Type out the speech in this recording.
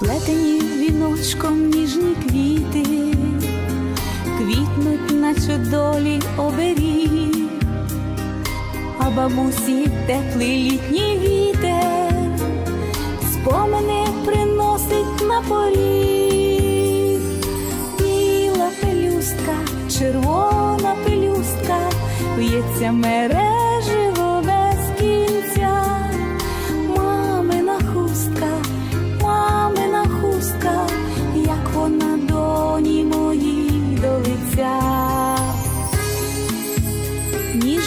Сплетені віночком ніжні квіти, квітнуть, наче долі оберіг, а бабусі теплий літній вітер, спомини приносить на поріг, біла пелюстка, червона пелюстка, в'ється мереживо